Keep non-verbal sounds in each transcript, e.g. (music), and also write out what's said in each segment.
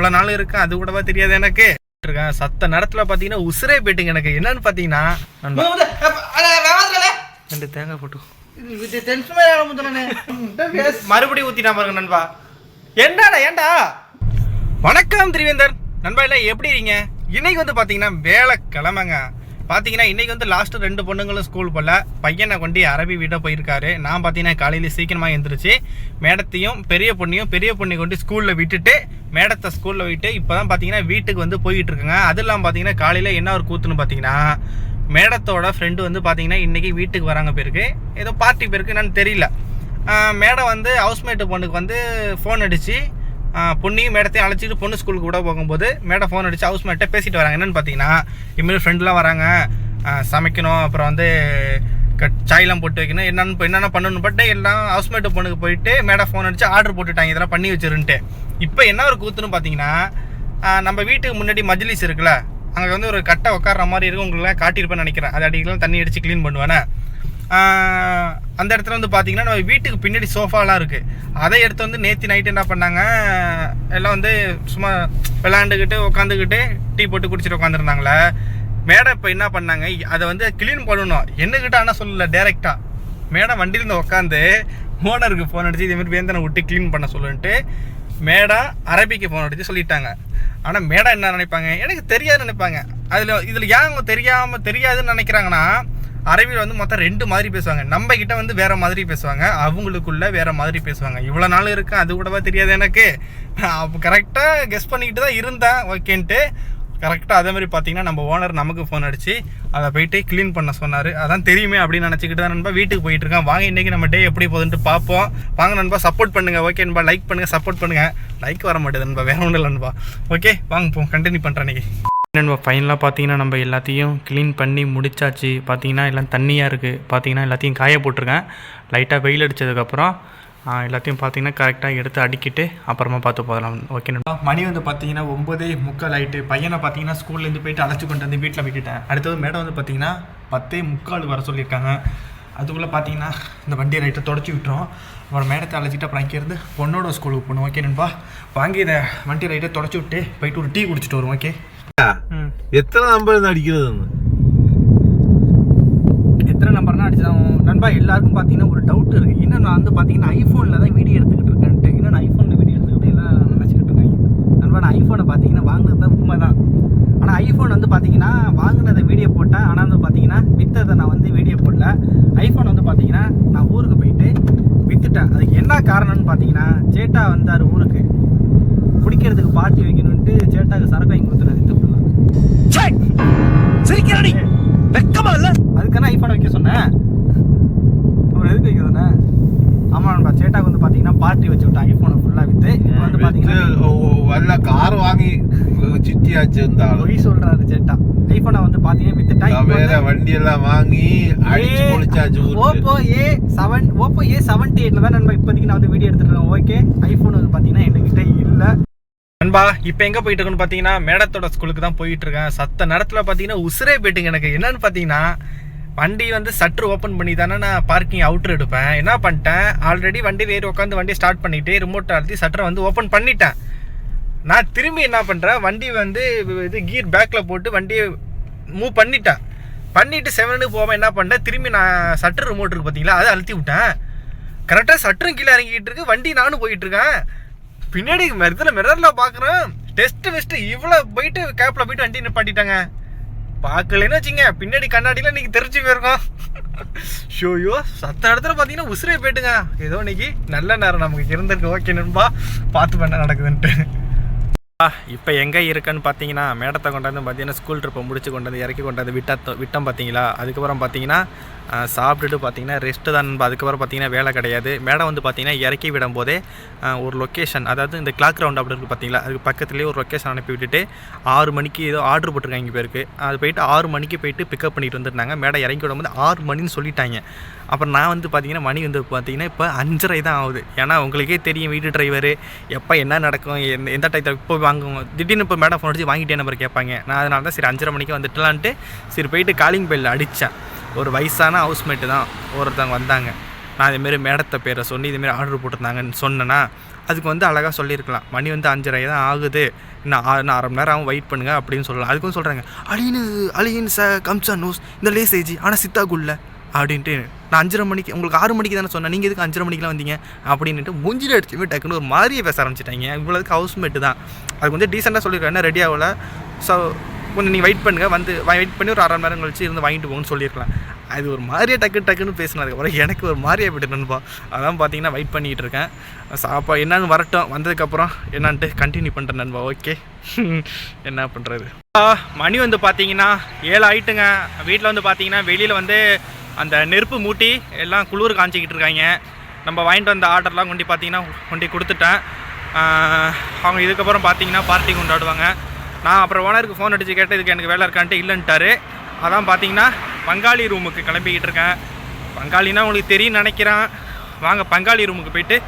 இவ்வளவு நாள் இருக்கு அது கூடவா தெரியாது எனக்கு. இருக்கேன் சத்த நேரத்துல பாத்தீங்கன்னா உசுரே போயிட்டுங்க எனக்கு. என்னன்னு பாத்தீங்கன்னா நண்பா, ரெண்டு தேங்காய் போட்டு. (laughs) மறுபடியும் ஊத்திட்டா பாருங்க நண்பா. என்னடா ஏன்டா? வணக்கம் திரிவேந்தர். நண்பா எல்லாம் எப்படி இருக்கீங்க? இன்னைக்கு வந்து பாத்தீங்கன்னா வேலைக்கிழமைங்க. பார்த்தீங்கன்னா இன்றைக்கி வந்து லாஸ்ட்டு ரெண்டு பொண்ணுங்களும் ஸ்கூல் போல பையனை கொண்டு அரபி வீடாக போயிருக்காரு. நான் பார்த்தீங்கன்னா காலையில் சீக்கிரமாக எழுந்திரிச்சு மேடத்தையும் பெரிய பொண்ணையும் பெரிய பொண்ணை கொண்டு ஸ்கூலில் விட்டுட்டு மேடத்தை ஸ்கூலில் விட்டு இப்பதான் பார்த்தீங்கன்னா வீட்டுக்கு வந்து போயிட்டு இருக்குங்க அது இல்லாமல் பார்த்தீங்கன்னா காலையில் என்ன ஒரு கூத்துன்னு பார்த்தீங்கன்னா மேடத்தோட ஃப்ரெண்டு வந்து பார்த்தீங்கன்னா இன்றைக்கி வீட்டுக்கு வராங்க பேருக்கு. ஏதோ பார்ட்டி பேருக்கு என்னன்னு தெரியல. மேடம் வந்து ஹவுஸ்மேட்டு பொண்ணுக்கு வந்து ஃபோன் அடித்து பொண்ணையும் மேடத்தையும் அழைச்சிட்டு பொண்ணு ஸ்கூலுக்கு கூட போகும்போது மேடம் ஃபோன் அடித்து ஹவுஸ் மேட்டை பேசிட்டு வராங்க. என்னென்னு பார்த்தீங்கன்னா இனிமேல் ஃப்ரெண்ட்லாம் வராங்க. சமைக்கணும் அப்புறம் வந்து கட் சாயெல்லாம் போட்டு வைக்கணும் என்னென்னு இப்போ என்னென்ன பண்ணணும். பட் எல்லாம் ஹவுஸ்மேட்டு பொண்ணுக்கு போயிட்டு மேடம் ஃபோன் அடித்து ஆர்டர் போட்டுட்டாங்க. இதெல்லாம் பண்ணி வச்சிருன்ட்டு. இப்போ என்ன ஒரு கூத்துன்னு பார்த்தீங்கன்னா நம்ம வீட்டுக்கு முன்னாடி மஜ்லிஸ் இருக்குல்ல அங்கே வந்து ஒரு கட்டை உட்கார்ற மாதிரி இருக்கும். உங்களுக்கு காட்டியிருப்பேன்னு நினைக்கிறேன். அது அடிக்கலாம் தண்ணி அடித்து க்ளீன் பண்ணுவேனே. அந்த இடத்துல வந்து பார்த்தீங்கன்னா நம்ம வீட்டுக்கு பின்னாடி சோஃபாலாம் இருக்குது அதை எடுத்து வந்து நேற்று நைட்டு என்ன பண்ணாங்க எல்லாம் வந்து சும்மா விளாண்டுக்கிட்டு உட்காந்துக்கிட்டு டீ போட்டு குடிச்சிட்டு உட்காந்துருந்தாங்களே மேடம் இப்போ என்ன பண்ணாங்க அதை வந்து க்ளீன் பண்ணணும். என்னக்கிட்ட ஆனால் சொல்லல டேரெக்டாக மேடம் வண்டியிலேருந்து உட்காந்து ஓனருக்கு ஃபோன் அடித்து இதேமாதிரி வேந்தனை விட்டு க்ளீன் பண்ண சொல்லுன்ட்டு மேடா அரபிக்கு ஃபோன் அடித்து சொல்லிட்டாங்க. ஆனால் மேடம் என்ன நினைப்பாங்க எனக்கு தெரியாது நினைப்பாங்க. அதில் இதில் ஏன் அவங்க தெரியாமல் தெரியாதுன்னு நினைக்கிறாங்கன்னா அரபியில் வந்து மொத்தம் ரெண்டு மாதிரி பேசுவாங்க. நம்ம கிட்ட வந்து வேற மாதிரி பேசுவாங்க. அவங்களுக்குள்ள வேற மாதிரி பேசுவாங்க. இவ்வளோ நாள் இருக்கு அது கூடவா தெரியாது எனக்கு. அப்போ கரெக்டாக கெஸ் பண்ணிக்கிட்டு தான் இருந்தேன் ஓகேன்ட்டு. கரெக்டாக அதே மாதிரி பார்த்தீங்கன்னா நம்ம ஓனர் நமக்கு ஃபோன் அடிச்சு அதை போயிட்டு க்ளீன் பண்ண சொன்னார். அதான் தெரியுமே அப்படின்னு நினச்சிக்கிட்டு தான் நண்பா வீட்டுக்கு போயிட்டு இருக்கேன். வாங்க இன்னைக்கு நம்ம டே எப்படி போகுதுன்ட்டு பார்ப்போம். வாங்க நண்பா சப்போர்ட் பண்ணுங்கள் ஓகே நண்பா? லைக் பண்ணுங்கள் சப்போர்ட் பண்ணுங்கள் லைக் வர மாட்டேது நண்பா வேற ஒன்றும் இல்லை நண்பா. ஓகே வாங்க போ கண்டினியூ பண்ணுறேன் இன்னைக்கு. நம்ம ஃபைனலாக பார்த்தீங்கன்னா நம்ம எல்லாத்தையும் க்ளீன் பண்ணி முடிச்சாச்சு. பார்த்தீங்கன்னா எல்லாம் தண்ணியாக இருக்குது பார்த்தீங்கன்னா எல்லாத்தையும் காய போட்டிருக்கேன். லைட்டாக வெயில் அடித்ததுக்கப்புறம் எல்லாத்தையும் பார்த்தீங்கன்னா கரெக்டாக எடுத்து அடிக்கிட்டு அப்புறமா பார்த்து போகலாம். ஓகே நண்பா? மணி வந்து பார்த்தீங்கன்னா ஒம்பதே முக்கால் ஆகிட்டு பையனை பார்த்தீங்கன்னா ஸ்கூல்லேருந்து போயிட்டு அழைச்சி கொண்டு வந்து வீட்டில் விட்டுட்டேன். அடுத்தது மேடம் வந்து பார்த்தீங்கன்னா பத்தே முக்கால் வர சொல்லியிருக்காங்க. அதுக்குள்ளே பார்த்தீங்கன்னா இந்த வண்டியை ரைட்டை தொடச்சி விட்டுரும் அப்புறம் மேடத்தை அழைச்சிட்டு அப்புறம் இங்கேருந்து பொண்ணோட ஸ்கூலுக்கு போகணும். ஓகே நண்பா? வாங்கி இதை வண்டி ரைட்டை தொடச்சி விட்டு போயிட்டு ஒரு டீ குடிச்சிட்டு வரும் ஓகே நம்பர் இருந்து அடிக்கிறதுன்னு எத்தனை நம்பர்னா அடிச்சதான் நண்பா எல்லாருக்கும் பார்த்தீங்கன்னா ஒரு டவுட் இருக்குது இன்னும் நான் வந்து பார்த்தீங்கன்னா ஐஃபோனில் தான் வீடியோ எடுத்துக்கிட்டு இருக்கேன்ட்டு இன்னும் நான் ஐஃபோனில் வீடியோ எடுத்துக்கிட்டு எல்லாம் நினச்சிக்கிட்டு இருக்கேன் நண்பா நான் ஐஃபோனை பார்த்தீங்கன்னா வாங்கினது தான் உண்மை தான் ஆனால் ஐஃபோன் வந்து பார்த்தீங்கன்னா வாங்கினதை வீடியோ போட்டேன் ஆனால் வந்து பார்த்தீங்கன்னா விற்றதை நான் வந்து வீடியோ போடல ஐஃபோன் வந்து பார்த்தீங்கன்னா நான் ஊருக்கு போயிட்டு விற்றுட்டேன் அதுக்கு என்ன காரணம்னு பார்த்தீங்கன்னா சேட்டா வந்தார் ஊருக்கு குடிக்கிறதுக்கு பார்ட்டி வைக்கணுன்ட்டு சேட்டாக்கு சரக்கு வாங்கி வித்து சிரிக்கிறாடி! வெக்கமா இல்ல? அதுக்கான ஐஃபோன் வைக்க சொன்னேன். அப்புறம் எதுக்கு வைக்க சொன்னேன்? ஆமாம் நண்பா சேட்டாக்கு வந்து பார்த்தீங்கன்னா பார்ட்டி வச்சு விட்டேன் ஐஃபோனை ஃபுல்லாக விற்று இப்போ வந்து பார்த்தீங்கன்னா வல்ல கார் வாங்கி சிட்டியாச்சு இருந்தாலும். பொய் சொல்கிறாரு சேட்டா. ஐஃபோனை வந்து பார்த்தீங்கன்னா வித்துட்டா வேற வண்டி எல்லாம் வாங்கி அடிச்சு பொழிச்சாச்சு Oppo A seven Oppo A seventy எயிட்டில் தான் நண்பா இப்போதைக்கு நான் வந்து வீடியோ எடுத்துருக்கேன் ஓகே ஐஃபோன் வந்து பார்த்தீங்கன்னா என்கிட்ட இல்லை. நண்பா இப்போ எங்கே போயிட்டு இருக்கேன்னு பார்த்தீங்கன்னா மேடத்தோட ஸ்கூலுக்கு தான் போயிட்டு இருக்கேன். சத்த நேரத்தில் பார்த்தீங்கன்னா உசுரே போயிட்டுங்க எனக்கு. என்னன்னு பார்த்தீங்கன்னா வண்டி வந்து சற்று ஓப்பன் பண்ணி தானே நான் பார்க்கிங் அவுட்ரு எடுப்பேன். என்ன பண்ணிட்டேன்? ஆல்ரெடி வண்டி வேறு உட்காந்து வண்டியை ஸ்டார்ட் பண்ணிட்டு ரிமோட் அழுத்தி சட்டரை வந்து ஓப்பன் பண்ணிட்டேன். நான் திரும்பி என்ன பண்ணுறேன் வண்டி வந்து இது கீர் பேக்கில் போட்டு வண்டியை மூவ் பண்ணிட்டேன். பண்ணிவிட்டு செவனு போவேன் என்ன பண்ணிட்டேன்? திரும்பி நான் சட்டர் ரிமோட் இருக்கு பார்த்தீங்களா அதை அழுத்தி விட்டேன். கரெக்டாக சட்டரும் கீழே இறங்கிக்கிட்டு இருக்கு. வண்டி நானும் போயிட்டுருக்கேன் பின்னாடி இதில் மிரரில் பார்க்குறேன் டெஸ்ட் வெஸ்ட்டு இவ்வளோ போயிட்டு கேப்பில் போயிட்டு வண்டி நிப்பாட்டிட்டாங்க. பார்க்கலன்னு வச்சுங்க பின்னாடி கண்ணாடியில் இன்னைக்கு தெரிஞ்சு போயிருக்கோம். ஷோயோ சத்த இடத்துல பார்த்தீங்கன்னா உசுரே போயிட்டுங்க. ஏதோ இன்னைக்கு நல்ல நேரம் நமக்கு இருந்திருக்கு. ஓகே நண்பா. பார்த்து பண்ண நடக்குதுன்ட்டு. இப்போ எங்கே இருக்குன்னு பார்த்தீங்கன்னா மேடத்தை கொண்டாந்து பார்த்தீங்கன்னா ஸ்கூல் ட்ரிப்பை முடிச்சு கொண்டாந்து இறக்கி கொண்டாந்து விட்ட விட்டோம் பார்த்தீங்களா அதுக்கப்புறம் பார்த்தீங்கன்னா சாப்பிட்டுட்டு பார்த்தீங்கன்னா ரெஸ்ட்டு தான் அதுக்கப்புறம் பார்த்தீங்கன்னா வேலை கிடையாது. மேடம் வந்து பார்த்தீங்கன்னா இறக்கி விடும்போதே போதே ஒரு லொக்கேஷன் அதாவது இந்த கிளாக் ரவுண்ட் அப்படி இருக்குது பார்த்தீங்களா அதுக்கு பக்கத்துலேயே ஒரு லொக்கேஷன் அனுப்பி விட்டுட்டு ஆறு மணிக்கு ஏதோ ஆர்டர் போட்டிருக்காங்க இங்கே பேருக்கு. அது போயிட்டு ஆறு மணிக்கு போயிட்டு பிக்கப் பண்ணிட்டு வந்துருந்தாங்க. மேடம் இறங்கி விடும்போது ஆறு மணின்னு சொல்லிட்டாங்க. அப்புறம் நான் வந்து பார்த்தீங்கன்னா மணி வந்து பார்த்தீங்கன்னா இப்போ அஞ்சரை தான் ஆகுது. ஏன்னா உங்களுக்கே தெரியும் வீட்டு டிரைவர் எப்போ என்ன நடக்கும் எந்த எந்த டயத்தில் இப்போ வாங்குவோம் திடீர்னு இப்போ மேடம் ஃபோன் அடிச்சு வாங்கிட்டே நம்பர் கேட்பாங்க. நான் அதனால தான் சரி அஞ்சரை மணிக்கு வந்துட்டலான்ட்டு சரி போயிட்டு காலிங் பெல் அடித்தேன் ஒரு வயசான ஹவுஸ்மேட்டு தான் ஒருத்தவங்க வந்தாங்க. நான் இதேமாரி மேடத்தை பேரை சொல்லி இதுமாரி ஆர்டர் போட்டிருந்தாங்கன்னு சொன்னேன்னா அதுக்கு வந்து அழகாக சொல்லியிருக்கலாம். மணி வந்து அஞ்சரை தான் ஆகுது. நான் அரை மணி நேரம் ஆகும் வெயிட் பண்ணுங்க அப்படின்னு சொல்லலாம். அதுக்கும் சொல்கிறாங்க அழின்னு அழியின் ச கம்சா நோஸ் இந்த லேசேஜி ஆனால் சித்தாகுள்ள அப்படின்ட்டு நான் அஞ்சரை மணிக்கு உங்களுக்கு ஆறு மணிக்கு தானே சொன்னேன். நீங்கள் எதுக்கு அஞ்சரை மணிக்கெலாம் வந்தீங்க? அப்படின்ட்டு மூஞ்சில் அடிச்சுமே டக்குன்னு ஒரு மாதிரியே பேச ஆரம்பிச்சிட்டாங்க. இவ்வளோதுக்கு ஹவுஸ்மேட்டு தான். அதுக்கு வந்து டீசெண்டாக சொல்லியிருக்கேன் என்ன ரெடி ஆகல? ஸோ கொஞ்சம் நீங்கள் வெயிட் பண்ணுங்கள் வந்து வெயிட் பண்ணி ஒரு அரை மணி நேரம் கழிச்சு இருந்து வாங்கிட்டு போங்கன்னு சொல்லியிருக்கலாம். அது ஒரு மாதிரியே டக்கு டக்குன்னு பேசினதுக்கப்புறம் எனக்கு ஒரு மாதிரியே போய்ட்டு நண்பா. அதான் பார்த்தீங்கன்னா வெயிட் பண்ணிகிட்டு இருக்கேன். சாப்பா என்னன்னு வரட்டும். வந்ததுக்கப்புறம் என்னான்ட்டு கண்டினியூ பண்ணுறேன் நண்பா. ஓகே (laughs) என்ன பண்ணுறது மணி வந்து பார்த்தீங்கன்னா ஏழு ஆயிட்டுங்க. வீட்டில் வந்து பார்த்தீங்கன்னா வெளியில் வந்து அந்த நெருப்பு மூட்டி எல்லாம் குளிர் காஞ்சிக்கிட்டு இருக்காங்க. நம்ம வாங்கிட்டு வந்த ஆர்டர்லாம் கொண்டு பார்த்தீங்கன்னா கொண்டு கொடுத்துட்டேன். அவங்க இதுக்கப்புறம் பார்த்தீங்கன்னா பார்ட்டி கொண்டாடுவாங்க. நான் அப்புறம் ஓனருக்கு ஃபோன் அடித்து கேட்டு இதுக்கு எனக்கு வேலை இருக்கான்ட்டு இல்லைன்ட்டாரு. அதான் பார்த்தீங்கன்னா பங்காளி ரூமுக்கு கிளம்பிக்கிட்டு இருக்கேன். பங்காளினா உங்களுக்கு தெரியும் நினைக்கிறேன். வாங்க பங்காளி ரூமுக்கு போயிட்டு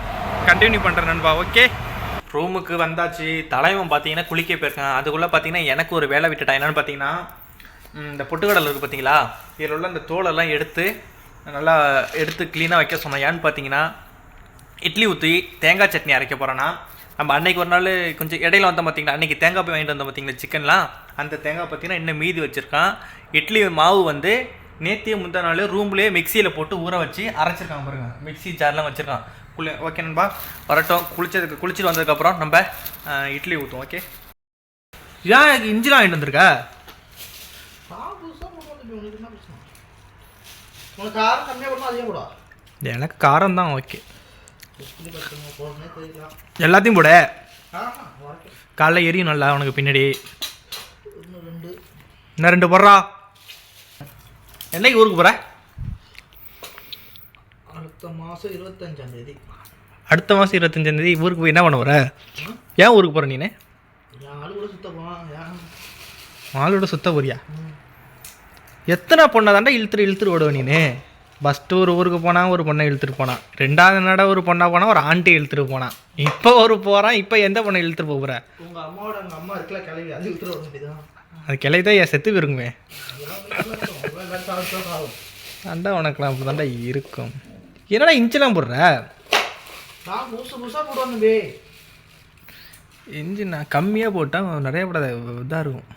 கண்டினியூ பண்ணுறேன் நண்பா ஓகே ரூமுக்கு வந்தாச்சு. தலைவன் பார்த்தீங்கன்னா குளிக்க போயிருக்கேன். அதுக்குள்ளே பார்த்தீங்கன்னா எனக்கு ஒரு வேலை விட்டுட்டான். என்னென்னு பார்த்தீங்கன்னா இந்த பொட்டுக்கடல் இருக்குது பார்த்தீங்களா? இதில் உள்ள இந்த தோலெல்லாம் எடுத்து நல்லா எடுத்து க்ளீனாக வைக்க சொன்னேன். ஏன்னு பார்த்தீங்கன்னா இட்லி ஊற்றி தேங்காய் சட்னி அரைக்க போகிறேன்னா நம்ம அன்னைக்கு ஒரு நாள் கொஞ்சம் இடையில வந்தோம் பார்த்தீங்களா? அன்றைக்கி தேங்காய் போய் வாங்கிட்டு வந்தோம் பார்த்தீங்களா? சிக்கன்லாம். அந்த தேங்காய் பார்த்தீங்கன்னா இன்னும் மீதி வச்சுருக்கான். இட்லி மாவு வந்து நேத்தியே முந்தா நாள் ரூம்லேயே மிக்சியில் போட்டு ஊற வச்சு அரைச்சிருக்காங்க பாருங்க. மிக்ஸி ஜார்லாம் வச்சுருக்கான். குளி ஓகே நண்பா. வரட்டும். குளிச்சதுக்கு குளிச்சுட்டு வந்ததுக்கப்புறம் நம்ம இட்லி ஊற்றுவோம் ஓகே ஏன் இஞ்சிலாம் வாங்கிட்டு வந்திருக்க? உனக்கு காரம் கம்மியாக போடணும் அதிகம் போடா. எனக்கு காரம் தான் ஓகே எல்லாத்தையும் போட. காலைல எரியும் நல்லா உனக்கு பின்னாடி. இன்னும் ரெண்டு. போடுறா. என்னைக்கு ஊருக்கு போகிற அடுத்த மாதம் இருபத்தஞ்சாம் தேதி. அடுத்த மாதம் இருபத்தஞ்சாந்தேதி ஊருக்கு போய் என்ன பண்ண போகிற ஏன் ஊருக்கு போகிற நீனு? என் ஆளு கூட சுத்த ஆளோட சுத்த போறியா? எத்தனை பொண்ணை தாண்டா இழுத்துட்டு இழுத்துட்டு ஓடுவ நீனு? ஃபஸ்ட்டு ஒரு ஊருக்கு போனால் ஒரு பொண்ணை இழுத்துட்டு போனான் ரெண்டாவது நட ஒரு பொண்ணா போனால் ஒரு ஆண்டி இழுத்துட்டு போனான் இப்போ ஒரு போகிறான் இப்போ எந்த பொண்ணை இழுத்துட்டு போகிற உங்கள் அம்மாவோட எங்கள் அம்மா இருக்கல கிளவி அது வர வேண்டியதான் அது கிளை தான் என் செத்து ஆகும் தாண்டா உனக்குலாம் அப்படி தாண்டா இருக்கும். என்னடா இன்ச்செல்லாம் போடுற? நான் புதுசு புதுசாக போடுவாங்க பே இஞ்சி நான் கம்மியாக போட்டால் நிறைய போட இதாக இருக்கும்.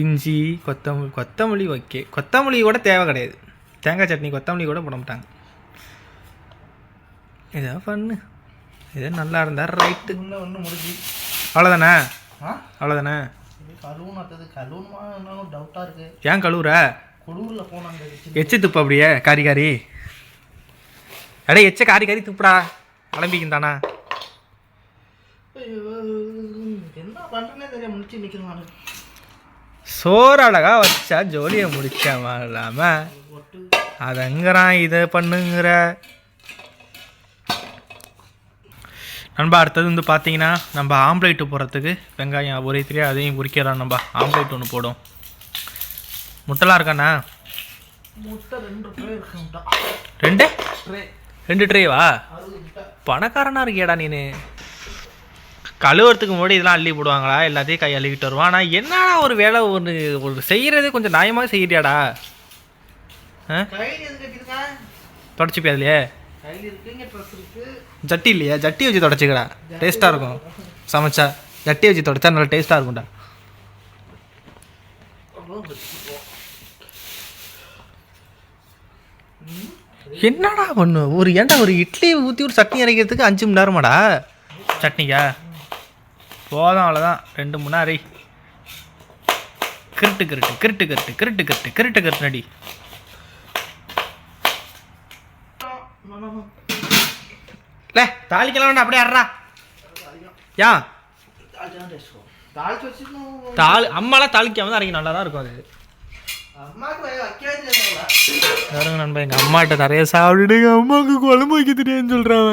இஞ்சி கொத்தமல்லி கொத்தமல்லி ஓகே கொத்தமல்லி கூட தேவை கிடையாது. தேங்காய் சட்னி கொத்தமல்லி கூட போட மாட்டாங்க. ஏதோ பண்ணு. ஏதோ நல்லா இருந்தா ரைட்டு இன்னும் ஒன்று முடிஞ்சு. அவ்வளோதானே அவ்வளோதானே கழுவுன்னு அடுத்தது என்னன்னு டவுட்டாக இருக்கு. ஏன் கழுவுற? குளூரில் போனாங்க எச்சு துப்பு அப்படியே காரி காரி. அடே எச்ச காரி காரி துப்புடா. கிளம்பிக்கும் தானா? என்ன பண்ணுறேனே தெரியாம முடிச்சு நிற்கிறேன் நான். சோறு அழகா வச்சா ஜோலியை முடிச்சாம இல்லாமல் அதங்கிறான் இதை பண்ணுங்கிற. நண்பா அடுத்தது வந்து பார்த்தீங்கன்னா நம்ம ஆம்லேட்டு போடுறதுக்கு வெங்காயம் ஒரே தெரியா அதையும் உரிக்கிறோம் நம்ம ஆம்லேட் ஒன்று போடும் முட்டைலாம் இருக்காண்ணா முட்டை ரெண்டு ரெண்டு? ட்ரே ரெண்டு ட்ரேவா அறுபது முட்டை பணக்காரனா இருக்கியாடா நீனு? கழுவுறதுக்கு முன்னாடி இதெல்லாம் அள்ளி போடுவாங்களா? எல்லாத்தையும் கை அள்ளிக்கிட்டு வருவான் ஆனால் என்னடா ஒரு வேலை ஒன்று ஒரு செய்கிறதே கொஞ்சம் நியாயமாக கட்டியிருக்கேன் தொடச்சிப்பியா அதுலையே? ஜட்டி இல்லையா? ஜட்டி வச்சு தொடச்சிக்கடா. டேஸ்ட்டாக இருக்கும். சமைச்சா ஜட்டி வச்சு தொடச்சா நல்லா டேஸ்ட்டாக இருக்கும்டா. என்னடா பண்ணு? ஒரு ஏன்டா ஒரு இட்லி ஊற்றி ஒரு சட்னி அரைக்கிறதுக்கு அஞ்சு மணி நேரமாடா? சட்னிக்கா? போதும் அவ்வளோதான் ரெண்டு மணி அரை கிருட்டு கிருட்டு கிருட்டு கிருட்டு கிருட்டு கிருட்டு கிருட்டு கிருட்டு நடி லே தாளிக்கலாம் வேண்டாம் அப்படியே அறா யா. தாளி தாள் அம்மாலாம் தாளிக்காம தான் அரைக்கும் நல்லா தான் இருக்கும் அது. நண்பா எங்கள் அம்மாட்ட நிறைய சாப்பிட்டுட்டு எங்கள் அம்மாவுக்கு குழம்பு வைக்க தெரியாதுன்னு சொல்கிறாங்க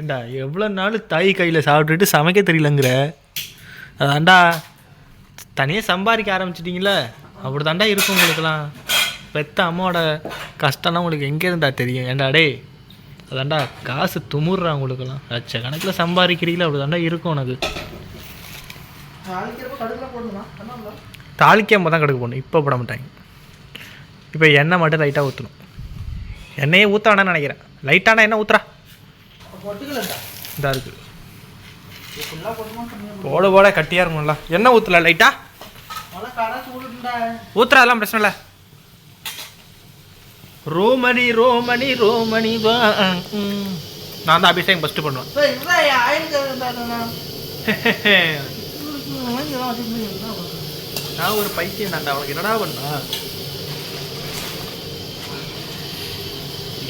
ஏண்டா எவ்வளோ நாள் தாய் கையில் சாப்பிட்டுட்டு சமைக்க தெரியலங்கிற? அதாண்டா தனியாக சம்பாதிக்க ஆரம்பிச்சிட்டிங்களே அப்படி தாண்டா இருக்கும் உங்களுக்குலாம் பெத்த அம்மாவோட கஷ்டம்லாம் உங்களுக்கு எங்கே இருந்தா தெரியும்? ஏண்டா டேய் அதாண்டா காசு துமுறுறா உங்களுக்குலாம் லட்ச கணக்கில் சம்பாதிக்கிறீங்களா அப்படி தாண்டா இருக்கும் உனக்கு? என்ன? தாளிக்காம தான் கடுக்கு போடணும். இப்போ போட மாட்டாங்க. இப்போ எண்ணெய் மட்டும் லைட்டாக ஊற்றணும் எண்ணெயே ஊற்ற வேணாம்னு நினைக்கிறேன். லைட்டான எண்ணெய் ஊத்துறா? பொட்டுக்கலண்டா இதாக இருக்குது கம்மியாக போட போட கட்டியாக இருக்கும்ல. எண்ணெய் ஊற்றல லைட்டா ஊத்துறா அதெல்லாம் பிரச்சனை இல்லை. ரோமணி ரோமணி ரோமணி வா. நான் தான் அபிஷேகம் ஃபஸ்ட்டு பண்ணுவேன். என்ன? நான் ஒரு பைத்தியம் தான்டா அவனுக்கு என்னடா பண்ணா?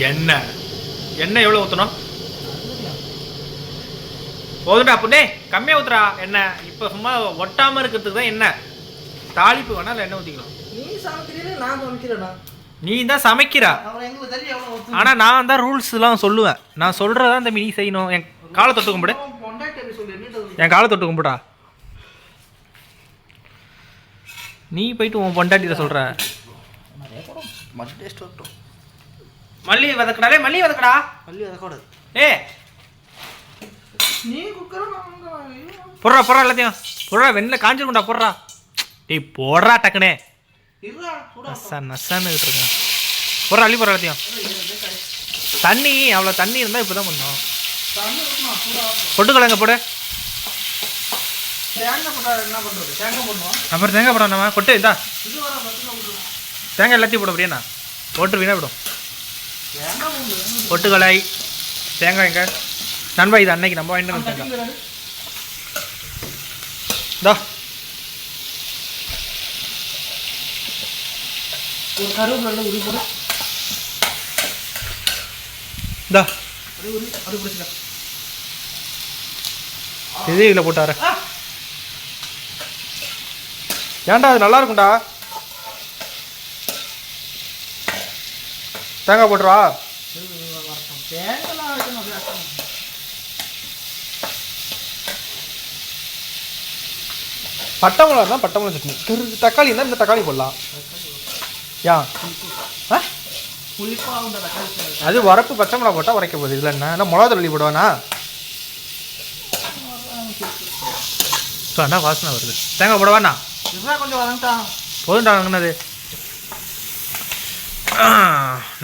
எண்ணெய். எண்ணெய் எவ்வளோ ஊற்றணும் போதும்டா புண்ணே கம்மியாக ஊத்துறா. எண்ணெய் இப்போ சும்மா ஒட்டாமல் இருக்கிறதுக்கு தான் எண்ணெய் தாளிப்பு வேணா இல்லை எண்ணெய் ஊற்றிக்கலாம் நீ சமைக்கிறீங்க நான் சமைக்கிறேண்ணா நீ தான் சமைக்கிறா. ஆனால் நான் தான் ரூல்ஸ்லாம் சொல்லுவேன். நான் சொல்கிறதா இந்த மினி செய்யணும். என் காலை தொட்டு கும்பிடு. என்ன என் காலை தொட்டு கும்பிடா நீ போயிட்டு உன் பொண்டாட்டியில் சொல்கிற மல்லி வதக்கடாலே மல்லி வதக்கடா. பள்ளி வதக்கூடாது ஏ போடுறா போடுறா எல்லாத்தையும். போடுறா வெண்ணில் காஞ்சிருக்கும்டா போடுறா. டேய் போடுறா டக்குனே. நசா நசான்னு இருக்கேன். போடுறா அள்ளி போடுறா எல்லாத்தையும். தண்ணி அவ்வளோ தண்ணி இருந்தால் இப்போ தான் பண்ணோம். பொட்டுக்கலங்க போடு தேங்காய் போடணும்? அப்புறம் தேங்காய் போட நம்ம கொட்டு இது. தேங்காய் எல்லாத்தையும் போட முடியும்ண்ணா போட்டு வீணா விடும் பொட்டுக்கலை தேங்காய் எங்க? நண்பா இது அன்னைக்கு நம்ம வாங்கிட்டு வந்த தேங்காய் இதோ ஒரு கருவேப்பிலை உரி போடு. இதோ அப்படியே உரி அப்படி பிடிச்சிக்க. இது இதில் போட்டார ஏன்டா அது நல்லா இருக்கும்டா. தேங்காய் போட்டுருவா? பட்டை மிளகா தான் பட்டை மிளகா சட்னி. திரு தக்காளி இருந்தால் இந்த தக்காளி போடலாம். சாதம். அது உரப்பு பச்சை மிளகா போட்டால் உரைக்க போகுது. இதில் என்ன? என்ன மிளகா தள்ளி போடுவானா ஸோ அண்ணா வாசனை வருது. தேங்காய் போடவாண்ணா கொஞ்சம் வதங்கிட்டான் போதும்டா வாங்கினது.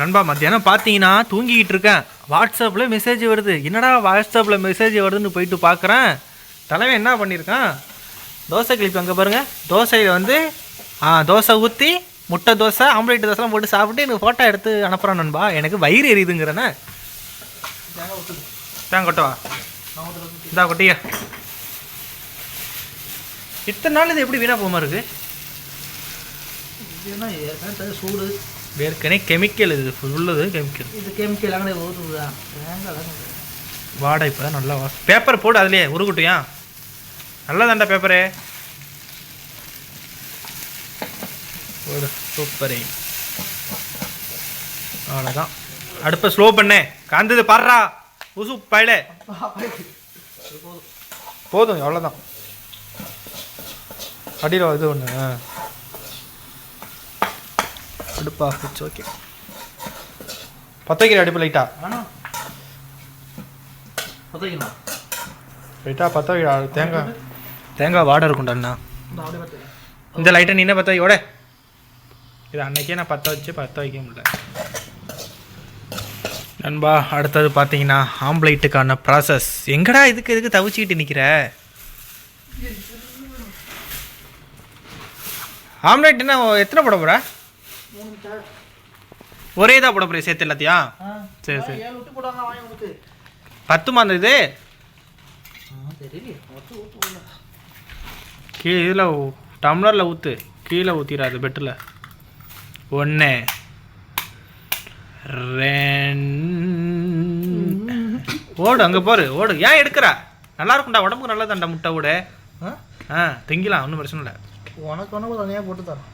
நண்பா மத்தியானம் பார்த்தீங்கன்னா தூங்கிக்கிட்டு இருக்கேன். வாட்ஸ்அப்பில் மெசேஜ் வருது. என்னடா வாட்ஸ்அப்பில் மெசேஜ் வருதுன்னு போயிட்டு பார்க்குறேன் தலைவன் என்ன பண்ணியிருக்கான் தோசை கிளிப் அங்கே பாருங்கள் தோசையில் வந்து ஆ தோசை ஊற்றி முட்டை தோசை ஆம்லேட் தோசைலாம் போட்டு சாப்பிட்டு எனக்கு ஃபோட்டோ எடுத்து அனுப்புகிறான் நண்பா. எனக்கு வயிறு ஊற்றுது தேங்க கொட்டவா? இந்தா கொட்டிய. இத்தனை நாள் இது எப்படி வீணாக போகாம இருக்கு? இதுனா ஏற்கனவே சூடு. ஏற்கனவே கெமிக்கல் இது. ஃபுல்லது கெமிக்கல் இது கெமிக்கல் வாடை இப்போ நல்லா வாசம் பேப்பர் போடு அதுலேயே உருகட்டுயா நல்லா தாண்டா பேப்பரு. போடு. சூப்பரே. அவ்வளோதான் அடுப்பை ஸ்லோ பண்ணு. காந்தது பாடுறா. உசு பயில. போதும் அவ்வளோதான் அடியில் இது ஒன்று அடுப்பா இட்ஸ் ஓகே பத்த வைக்கிற அடுப்பு லைட்டா லைட்டா பத்த வைக்கிற தேங்காய். தேங்காய் வாடை இருக்கும்டா அண்ணா. இந்த லைட்டை நீ என்ன பற்ற வைக்க இது அன்னைக்கே நான் பற்ற வச்சு பற்ற வைக்க முடியல. நண்பா அடுத்தது பார்த்தீங்கன்னா ஆம்ப்ளைட்டுக்கான ப்ராசஸ் எங்கடா இதுக்கு எதுக்கு தவிச்சிக்கிட்டு நிற்கிற ஆம்லேட் என்ன எத்தனை போட தேவை ஒரே தான் போட போறிய சேர்த்து எல்லாத்தையும்? ஆ. சரி, சரி. பத்துமா அந்த இது ஆ தெரியல ஒத்து ஊற்று கீழே இதில் டம்ளரில் ஊற்று கீழே ஊற்றிடாது பெட்டில். ஒன்று ஓடு அங்கே போரு ஓடு. ஏன் எடுக்கிற? நல்லா இருக்கும்டா உடம்புக்கு நல்லதாண்டா முட்டை விட ஆ? ஆ திங்கிலாம் ஒன்றும் பிரச்சனை இல்லை. உனக்கு ஒன்று தனியாக போட்டு தரேன்.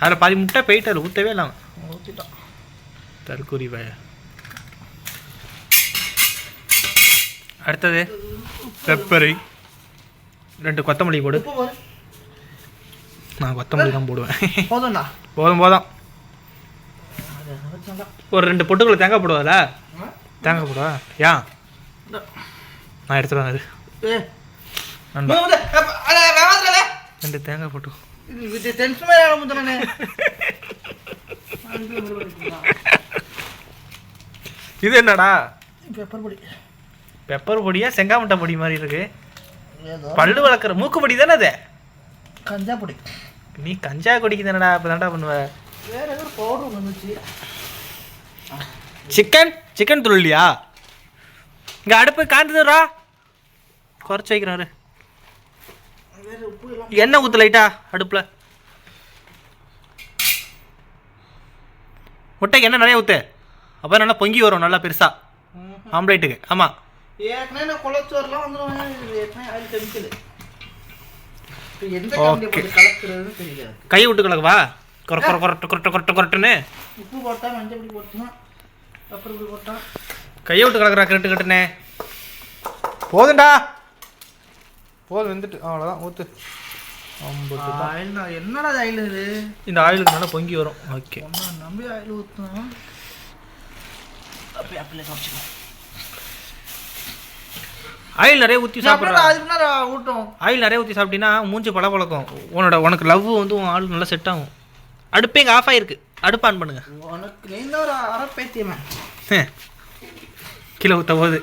அதில் பாதி முட்டை போயிட்டு அதில் ஊற்றவே இல்லாம. ஊற்றிட்டான் தற்கூரி பய அடுத்தது பெப்பரை. ரெண்டு கொத்தமல்லி போடு. நான் கொத்தமல்லி தான் போடுவேன். போதும்ண்ணா போதும் போதும். அது ஒரு ரெண்டு பொட்டுக்குள்ள தேங்காய் போடுவல தேங்காய் போடுவா? ஏன் நான் எடுத்துட்டு வந்தது. வேவாதுல ரெண்டு தேங்காய் போட்டு. இது என்னடா? பெப்பர் பொடி. பெப்பர் பொடியா செங்காமட்டை பொடி மாதிரி இருக்கு. பல்லு வளர்க்குற மூக்கு பொடி தானே அது? கஞ்சா பொடி. நீ கஞ்சா குடிக்கு தானடா இப்போ தான்டா பண்ணுவ. வேற ஏதோ பவுடர் வந்துச்சு. சிக்கன் சிக்கன் துள்ளியா? இங்கே அடுப்பு காந்துதுரா குறைச்சி வைக்கிறாரு வேற உப்பு எல்லாம் எண்ணெய் ஊற்று லைட்டா அடுப்பில். முட்டைக்கு எண்ணெய் நிறைய ஊற்று அப்போ நல்லா பொங்கி வரும் நல்லா பெருசாக ஆம்லேட்டுக்கு. ஆமாம் ஏற்கனவே நான் குளச்சோறுலாம் வந்துடும் இது ஏற்கனவே ஆயில் கெமிக்கல் இப்போ எந்த கலக்குறதுன்னு கை விட்டு கலக்குவா? கொர கொர கொரட்டு கொரட்டு கொரட்டு கொரட்டுன்னு? உப்பு போட்டா மஞ்சள் பொடி போட்டுனா பெப்பர் பொடி போட்டா. கையை விட்டு கலக்குறா கரெக்டு கட்டுனே போதுண்டா போதும் வந்துட்டு. அவ்வளோதான் ஊற்று என்னடா ஆயில் இது? இந்த ஆயிலுக்கு நல்லா பொங்கி வரும். ஓகே நம்பி ஆயில் ஊற்றணும் அப்படியே அப்படியே காமிச்சிக்கலாம் ஆயில் நிறைய ஊற்றி சாப்பிட்றா. அதுக்கு ஊட்டும் ஆயில் நிறைய ஊற்றி சாப்பிட்டீங்கன்னா மூஞ்சி பளபளக்கும். உன்னோட உனக்கு லவ் வந்து உன் ஆள் நல்லா செட் ஆகும். அடுப்பு எங்கள் ஆஃப் ஆயிருக்கு. அடுப்பு ஆன் பண்ணுங்க. உனக்கு நீ தான் ஒரு அரை பேத்தியமே ஹம். கீழே ஊற்ற போகுது.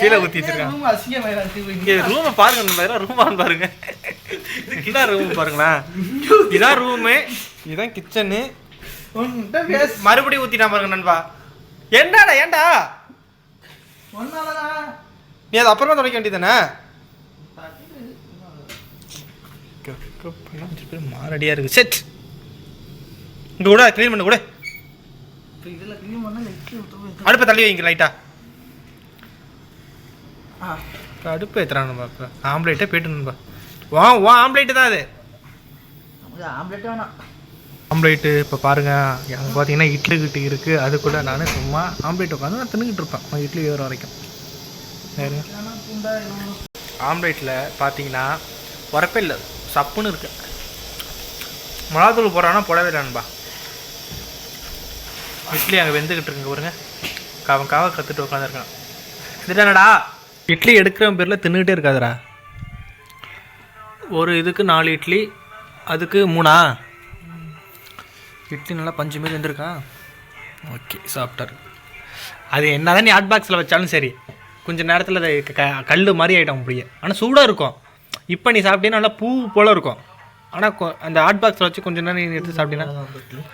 கீழே ஊற்றி வச்சிருக்கான். இங்கே? ரூமை பாருங்க ரூம் ஆன் பாருங்க. இதான் ரூம் பாருங்களேன். இதான் ரூமு இதான் கிச்சனு மறுபடியும் ஊற்றிட்டான் பாருங்க நண்பா. என்னடா ஒன்னாலதான் நீ அது அப்புறமா துடைக்க வேண்டியதானே மாரடியாக இருக்குது செட் இங்கே கூட க்ளீன் பண்ணு கூட. அடுப்பை தள்ளி வைங்க லைட்டா ஆ. அடுப்பு நம்ம இப்போ. ஆம்லேட்டே போயிட்டு நண்பா. வா வா ஆம்லேட்டு தான் அது. ஆம்லெட்டே வேணாம். ஆம்லேட்டு இப்போ பாருங்க அங்கே பார்த்தீங்கன்னா இட்லி கிட்டி இருக்குது அது கூட நான் சும்மா ஆம்லேட் உட்காந்து நான் தின்னுக்கிட்டு இருப்பேன். இட்லி வேறு வரைக்கும் வேறு? ஆம்லேட்டில் பார்த்தீங்கன்னா உரப்பே இல்லை. சப்புன்னு இருக்கு. மிளகாத்தூள் போடுறான்னா போடவே இல்லை நண்பா. இட்லி அங்கே வெந்துக்கிட்டு இருக்குங்க பாருங்க. காவன் காவ கற்றுட்டு உட்காந்துருக்கான் இதுதானடா இட்லி எடுக்கிற பேரில் தின்னுக்கிட்டே இருக்காதுடா. ஒரு இதுக்கு நாலு இட்லி அதுக்கு மூணா? இட்லி நல்லா பஞ்சு மாரி வந்திருக்கா? ஓகே சாப்பிட்டாரு. அது என்னதான் நீ ஹாட் பாக்ஸில் வச்சாலும் சரி கொஞ்ச நேரத்தில் அது க கல் மாதிரி ஆகிடும் அப்படியே. ஆனால் சூடாக இருக்கும். இப்போ நீ சாப்பிட்டீங்கன்னா நல்லா பூ போல் இருக்கும். ஆனால் அந்த ஹாட் பாக்ஸில் வச்சு கொஞ்ச நேரம் நீ எடுத்து சாப்பிட்டீங்கன்னா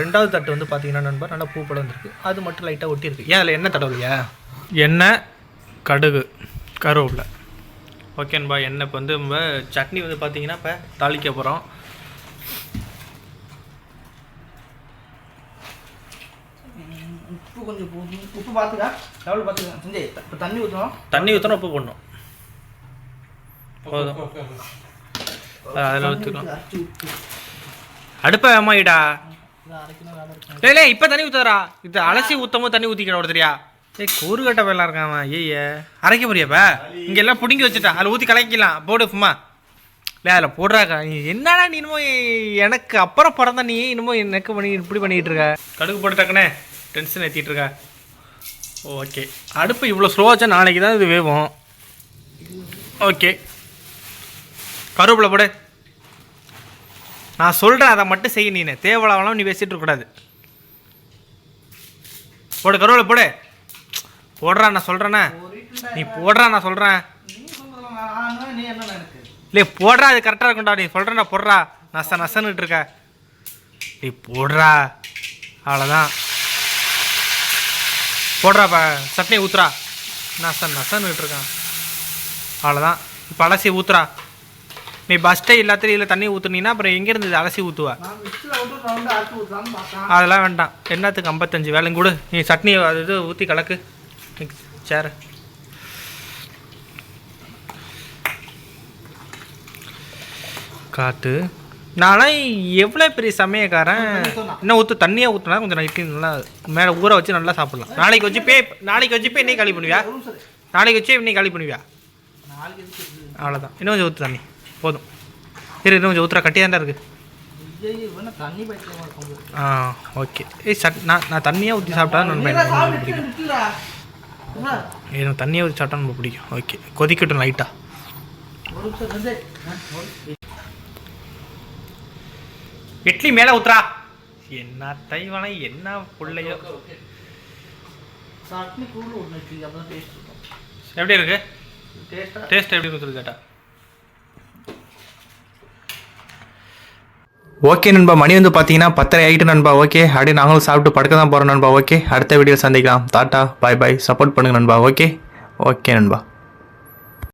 ரெண்டாவது தட்டு வந்து பார்த்தீங்கன்னா நண்பர் நல்லா பூ போல வந்திருக்கு. அது மட்டும் லைட்டாக ஒட்டியிருக்கு ஏன் அதில் எண்ணெய் தடவலையா எண்ணெய் கடுகு கருவேப்பிலை. ஓகே நண்பா எண்ணெய் இப்போ வந்து நம்ம சட்னி வந்து பார்த்தீங்கன்னா இப்போ தாளிக்க போகிறோம் உப்பு கொஞ்சம் போதும் உப்பு பார்த்துக்கா லெவல் பார்த்துக்கா சஞ்சய் இப்போ தண்ணி ஊற்றணும் தண்ணி ஊற்றணும் உப்பு போடணும். போதும். அதில் ஊற்றிக்கலாம் அடுப்பை இருக்கு இல்லை இப்போ தண்ணி ஊற்றுறா இது அலசி ஊற்றும் போது தண்ணி ஊற்றிக்கிற ஒருத்தரியா? ஏய் கூறுகட்ட இருக்கான் அவன். ஐய அரைக்க போறியாப்பா இங்கே எல்லாம் பிடுங்கி வச்சுட்டான் அதில் ஊற்றி கலக்கிக்கலாம் போடு சும்மா இல்லை அதில் போடுறாக்கா. நீ என்னடா நீ இன்னமும் எனக்கு அப்புறம் பிறந்த நீ இன்னமும் எனக்கு பண்ணி இப்படி பண்ணிக்கிட்டு இருக்க? கடுகு போட்டுட்டாக்கண்ணே டென்ஷன் ஏற்றிட்டு இருக்க? ஓகே அடுப்பு இவ்வளோ ஸ்லோவாச்சா நாளைக்கு தான் இது வேவும். ஓகே கருவேப்பிலை போடு. நான் சொல்கிறேன் அதை மட்டும் செய்ய நீனு. தேவலாவெல்லாம் நீ பேசிட்டு இருக்கக்கூடாது போடு கருவேப்பிலை போடு. போடுறா நான் சொல்கிறேண்ணே நீ போடுறா நான் சொல்கிறேன் இல்லை போடுறா அது கரெக்டாக இருக்கும்டா. நீ சொல்கிறேன்டா போடுறா. நச நசன்னுட்டு இருக்க. நீ போடுறா. அவ்வளோதான் போடுறாப்பா சட்னி ஊத்துறா. நசன் நசன்னுட்டு இருக்கான் அவ்வளோதான் இப்போ அலசி ஊத்துறா. நீ பஸ்ட்டே எல்லாத்துலையும் இல்லை தண்ணி ஊற்றுனீங்கன்னா அப்புறம் எங்கேருந்து இது அலசி ஊற்றுவா அதெல்லாம் வேண்டாம். என்னத்துக்கு ஐம்பத்தஞ்சு? வேலையும் கூட. நீ சட்னி அது இது ஊற்றி கலக்கு. சேர். காற்று நான்லாம் எவ்வளோ பெரிய சமயக்காரன்? இன்னும் ஊற்று தண்ணியாக ஊற்றினா கொஞ்சம் நைட்டு நல்லா மேலே ஊற வச்சு நல்லா சாப்பிட்லாம். நாளைக்கு வச்சு பே நாளைக்கு வச்சு போய் இன்னைக்கு காலி பண்ணுவியா. நாளைக்கு வச்சு இன்னைக்கு காலி பண்ணுவியா? அவ்வளோதான் இன்னும் கொஞ்சம் ஊற்று தண்ணி. போதும். இரு இன்னும் கொஞ்சம் ஊற்றுறா கட்டியாக தான் இருக்குது ஆ ஓகே ஏய் சட் நான் நான் தண்ணியாக ஊற்றி சாப்பிட்டா சாப்பிட்டு பிடிக்கும்? எனக்கு தண்ணியாக ஊற்றி சாப்பிட்டா ரொம்ப பிடிக்கும். ஓகே கொதிக்கட்டும் லைட்டாக ஒரு நிமிஷம் சஞ்சய் ஆ, ஒரு நிமிஷம். இட்லி மேலே ஊத்துறா. என்ன தைவான என்ன பிள்ளையோ. எப்படி இருக்கு? டேஸ்ட் எப்படி சொல்லி கேட்டா? ஓகே நண்பா மணி வந்து பார்த்தீங்கன்னா பத்தரை ஆகிட்டு நண்பா. ஓகே அப்படியே நாங்களும் சாப்பிட்டு படுக்க தான் போகிறோம் நண்பா. ஓகே அடுத்த வீடியோ சந்திக்கலாம். டாட்டா பாய் பாய். சப்போர்ட் பண்ணுங்க நண்பா. ஓகே ஓகே நண்பா.